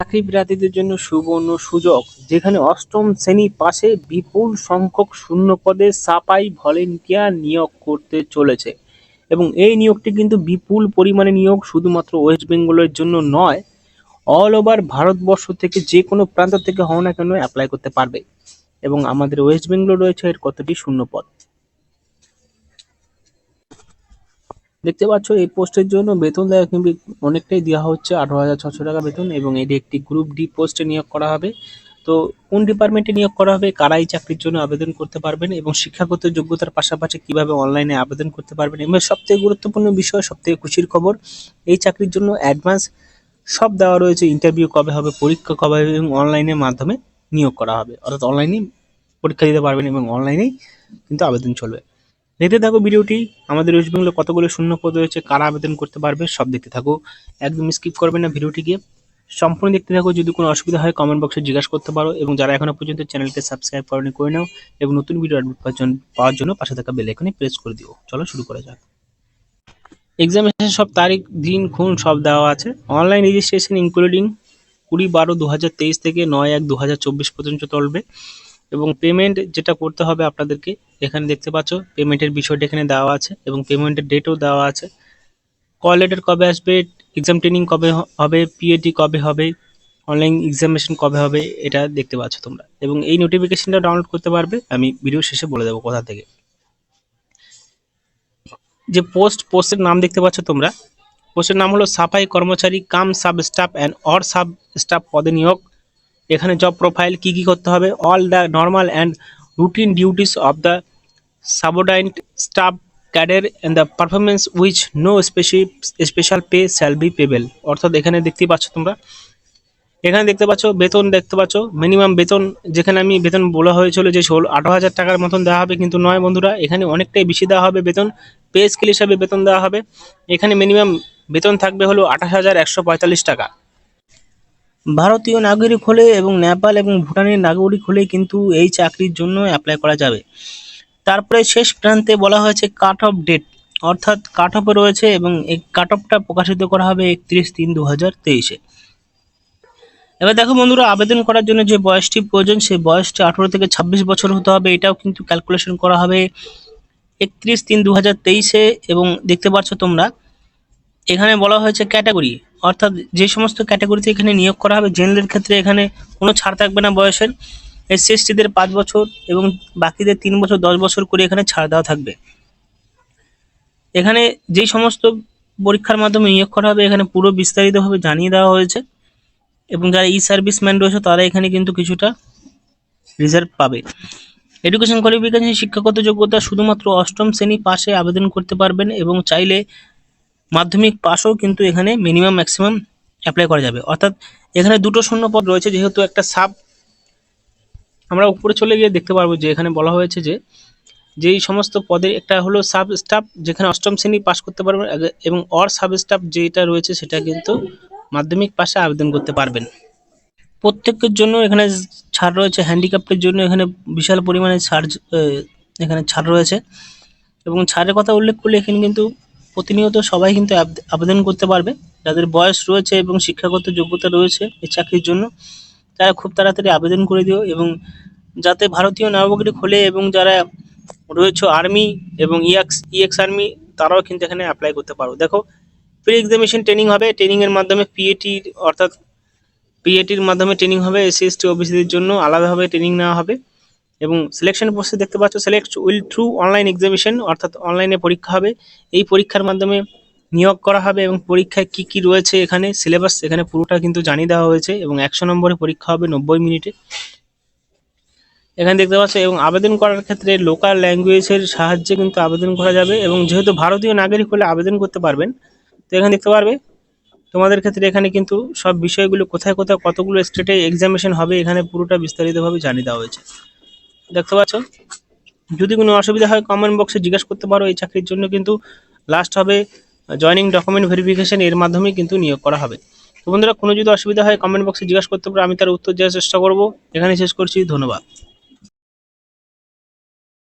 চাকরি প্রার্থীদের জন্য সুবর্ণ সুযোগ, যেখানে অষ্টম শ্রেণি পাশে বিপুল সংখ্যক শূন্য পদে সাপাই ভলেন্টিয়ার নিয়োগ করতে চলেছে। এবং এই নিয়োগটি কিন্তু বিপুল পরিমাণে নিয়োগ শুধুমাত্র ওয়েস্ট বেঙ্গলের জন্য নয়, অল ওভার ভারতবর্ষ থেকে যে কোনো প্রান্ত থেকে হও না কেন অ্যাপ্লাই করতে পারবে। এবং আমাদের ওয়েস্ট বেঙ্গল রয়েছে এর কতটি শূন্য পদ দেখতে পাচ্ছ, এই পোস্টের জন্য বেতন দেওয়া কিন্তু অনেকটাই দেওয়া হচ্ছে। আঠারো হাজার ছশো টাকা বেতন এবং এটি একটি গ্রুপ ডি পোস্টে নিয়োগ করা হবে। তো কোন ডিপার্টমেন্টে নিয়োগ করা হবে কারা এই চাকরির জন্য আবেদন করতে পারবেন এবং শিক্ষাগত যোগ্যতার পাশাপাশি কীভাবে অনলাইনে আবেদন করতে পারবেন এবং সবথেকে গুরুত্বপূর্ণ বিষয়, সবথেকে খুশির খবর, এই চাকরির জন্য অ্যাডভান্স সব দেওয়া রয়েছে। ইন্টারভিউ কবে হবে, পরীক্ষা কবে হবে এবং অনলাইনের মাধ্যমে নিয়োগ করা হবে। অর্থাৎ অনলাইনে পরীক্ষা দিতে পারবেন এবং অনলাইনেই কিন্তু আবেদন চলবে। দেখতে থাকো ভিডিওটি। আমাদের ওয়েস্ট বেঙ্গলে কতগুলো শূন্য পদ রয়েছে, কারা আবেদন করতে পারবে সব দেখতে থাকো। একদম স্কিপ করবে না ভিডিওটি গিয়ে। সম্পূর্ণ দেখতে থাকো, যদি কোনো অসুবিধা হয় কমেন্ট বক্সে জিজ্ঞাসা করতে পারো এবং যারা এখনও পর্যন্ত চ্যানেলকে সাবস্ক্রাইব করেনি, করে নাও এবং নতুন ভিডিও আপডেট পাওয়ার জন্য পাশে থাকা বেল আইকনে প্রেস করে দিও। চলো শুরু করা যাক। এক্সামিনেশন সব তারিখ, দিন, খুন সব দেওয়া আছে। অনলাইন রেজিস্ট্রেশন ইনক্লুডিং কুড়ি বারো দু থেকে নয় এক দু পর্যন্ত চলবে। এবং পেমেন্ট যেটা করতে হবে আপনাদেরকে, এখানে দেখতে পাচ্ছ পেমেন্টের বিষয়টা এখানে দেওয়া আছে এবং পেমেন্টের ডেটও দেওয়া আছে। কল লেটার কবে আসবে এক্সাম ট্রেনিং কবে হবে পিএটি কবে হবে অনলাইন এক্সামিনেশন কবে হবে, এটা দেখতে পাচ্ছ তোমরা। এবং এই নোটিফিকেশনটা ডাউনলোড করতে পারবে, আমি ভিডিও শেষে বলে দেবো কোথা থেকে। যে পোস্ট পোস্টের নাম দেখতে পাচ্ছ তোমরা। পোস্টের নাম হলো সাফাই কর্মচারী cum sub staff and or sub staff পদে নিয়োগ। এখানে জব প্রোফাইল কি কি করতে হবে? All the normal and routine duties of the subordinate staff cadre and the performance which no speci special pay shall be payable অর্থাৎ এখানে দেখতেই পাচ্ছ তোমরা। এখানে দেখতে পাচ্ছ বেতন, দেখতে পাচ্ছ মিনিমাম বেতন, যেখানে আমি বেতন বলা হয়েছিল যে ষোলো, আঠারো হাজার টাকার মতন দেওয়া হবে। কিন্তু নয় বন্ধুরা, এখানে অনেকটাই বেশি দেওয়া হবে বেতন। পে স্কেল হিসাবে বেতন দেওয়া হবে। এখানে মিনিমাম বেতন থাকবে হলো আঠাশ হাজার একশো পঁয়তাল্লিশ টাকা। ভারতীয় নাগরিক হলে এবং নেপাল এবং ভুটানের নাগরিক হলে কিন্তু এই চাকরির জন্য অ্যাপ্লাই করা যাবে। তারপরে শেষ প্রান্তে বলা হয়েছে কাট অফ ডেট অর্থাৎ কাট অফে রয়েছে এবং এই কাট অফটা প্রকাশিত করা হবে একত্রিশ তিন দু হাজার তেইশে। এবার দেখো বন্ধুরা, আবেদন করার জন্য যে বয়সটি প্রয়োজন সেই বয়সটি আঠেরো থেকে ছাব্বিশ বছর হতে হবে। এটাও কিন্তু ক্যালকুলেশন করা হবে একত্রিশ তিন দু হাজার তেইশে এবং দেখতে পাচ্ছ তোমরা এখানে বলা হয়েছে ক্যাটাগরি। অর্থাৎ যে সমস্ত ক্যাটাগরিতে এখানে নিয়োগ করা হবে জেনারেলের ক্ষেত্রে এখানে কোনো ছাড় থাকবে না বয়সের। এসসি এসটিদের পাঁচ বছর এবং বাকিদের তিন বছর, দশ বছর করে এখানে ছাড় দেওয়া থাকবে। এখানে যেই সমস্ত পরীক্ষার মাধ্যমে নিয়োগ করা হবে, এখানে পুরো বিস্তারিতভাবে জানিয়ে দেওয়া হয়েছে এবং যারা ই সার্ভিসম্যান রয়েছে, তারা এখানে কিন্তু কিছুটা রিজার্ভ পাবে। এডুকেশন কোয়ালিফিকেশন, শিক্ষাগত যোগ্যতা শুধুমাত্র অষ্টম শ্রেণি পাশে আবেদন করতে পারবেন এবং চাইলে মাধ্যমিক পাসও কিন্তু এখানে মিনিমাম ম্যাক্সিমাম অ্যাপ্লাই করা যাবে। অর্থাৎ এখানে দুটো শূন্য পদ রয়েছে, যেহেতু একটা সাব আমরা উপরে চলে গিয়ে দেখতে পারব যে এখানে বলা হয়েছে যে, যেই সমস্ত পদের একটা হলো সাব স্টাফ যেখানে অষ্টম শ্রেণি পাস করতে পারবেন এবং অর সাব স্টাফ যেটা রয়েছে সেটা কিন্তু মাধ্যমিক পাশে আবেদন করতে পারবেন। প্রত্যেকের জন্য এখানে ছাড় রয়েছে হ্যান্ডিক্যাপ্টের জন্য এখানে বিশাল পরিমাণে ছাড় এখানে ছাড় রয়েছে। এবং ছাড়ের কথা উল্লেখ করলে এখানে কিন্তু প্রতিনিয়ত সবাই কিন্তু আবেদন করতে পারবে। যাদের বয়স রয়েছে এবং শিক্ষাগত যোগ্যতা রয়েছে এই চাকরির জন্য, তারা খুব তাড়াতাড়ি আবেদন করে দিও এবং যাতে ভারতীয় নাগরিক হলে এবং যারা রয়েছে আর্মি এবং ইএক্স ইএক্স আর্মি, তারাও কিন্তু এখানে অ্যাপ্লাই করতে পারো। দেখো প্রি এক্সামিনেশন ট্রেনিং হবে। ট্রেনিং এর মাধ্যমে পিএটি অর্থাৎ পিএটির মাধ্যমে ট্রেনিং হবে। এসসি এসটি ওবিসিদের জন্য আলাদাভাবে ট্রেনিং নেওয়া হবে। এবং সিলেকশন প্রসেস দেখতে পাচ্ছ select will through online examination অর্থাৎ অনলাইনে পরীক্ষা হবে। এই পরীক্ষার মাধ্যমে নিয়োগ করা হবে এবং পরীক্ষায় কি কি রয়েছে এখানে সিলেবাস এখানে পুরোটা কিন্তু জানিয়ে দেওয়া হয়েছে এবং একশো নম্বরে পরীক্ষা হবে নব্বই মিনিটে। এখানে দেখতে পাচ্ছ, এবং আবেদন করার ক্ষেত্রে লোকাল ল্যাঙ্গুয়েজের সাহায্যে কিন্তু আবেদন করা যাবে এবং যেহেতু ভারতীয় নাগরিক হলে আবেদন করতে পারবেন, তো এখানে দেখতে পারবে, তোমাদের ক্ষেত্রে এখানে কিন্তু সব বিষয়গুলো কোথায় কোথায় কতগুলো স্টেটে এক্সামিনেশন হবে এখানে পুরোটা বিস্তারিতভাবে জানিয়ে দেওয়া হয়েছে। দেখতে পাচ্ছ? যদি কোনো অসুবিধা হয় কমেন্ট বক্সে জিজ্ঞাসা করতে পারো এই চাকরির জন্য, কিন্তু লাস্ট হবে জয়নিং ডকুমেন্ট ভেরিফিকেশন এর মাধ্যমে কিন্তু নিয়োগ করা হবে। তো বন্ধুরা, কোনো যদি অসুবিধা হয় কমেন্ট বক্সে জিজ্ঞাসা করতে পারো, আমি তার উত্তর দেওয়ার চেষ্টা করব। এখানে শেষ করছি, ধন্যবাদ।